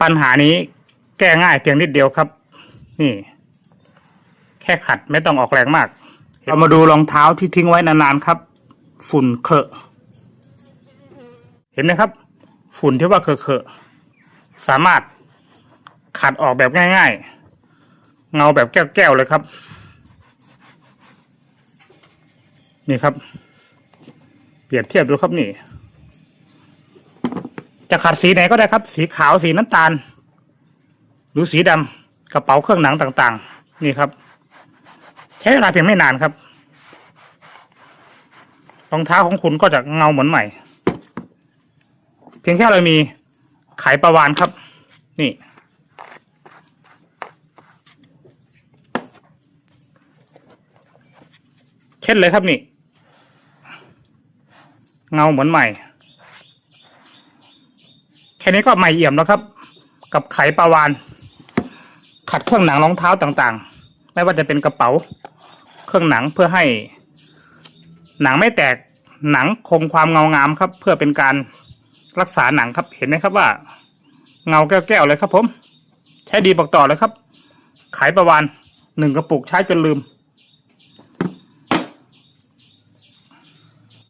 ปัญหานี้แก้ง่ายเพียงนิดเดียวครับ นี่ แค่ขัดไม่ต้องออกแรงมาก เรามาดูรองเท้าที่ทิ้งไว้นานๆครับ ฝุ่นเคอะเห็นไหมครับ ฝุ่นที่ว่าเคอะเคอะๆสามารถขัดออกแบบง่าย ๆ เงาแบบแก้วๆเลยครับ นี่ครับ เปรียบเทียบดูครับนี่ จะขัดสีไหนก็ได้ครับ สีขาวสีน้ำตาล หรือสีดำกระเป๋าเครื่องหนังต่างๆ นี่ครับ ใช้เวลาเพียงไม่นานครับรองเท้าของคุณก็จะเงาเหมือนใหม่ เพียงแค่เรามีไขประวานครับ นี่ เช่นเลยครับนี่ เงาเหมือนใหม่ ค่นี้ก็ใหม่เอี่ยมแล้วครับ กับไขปลาวาน ขัดเครื่องหนังรองเท้าต่างๆ ไม่ว่าจะเป็นกระเป๋า เครื่องหนังเพื่อให้ หนังไม่แตกหนังคงความเงางามครับ เพื่อเป็นการรักษาหนังครับเห็นไหมครับว่า เงาแก้วๆเลยครับผม ใช้ดีบอกต่อเลยครับไขประวานหนึ่งกระปุกใช้จนลืม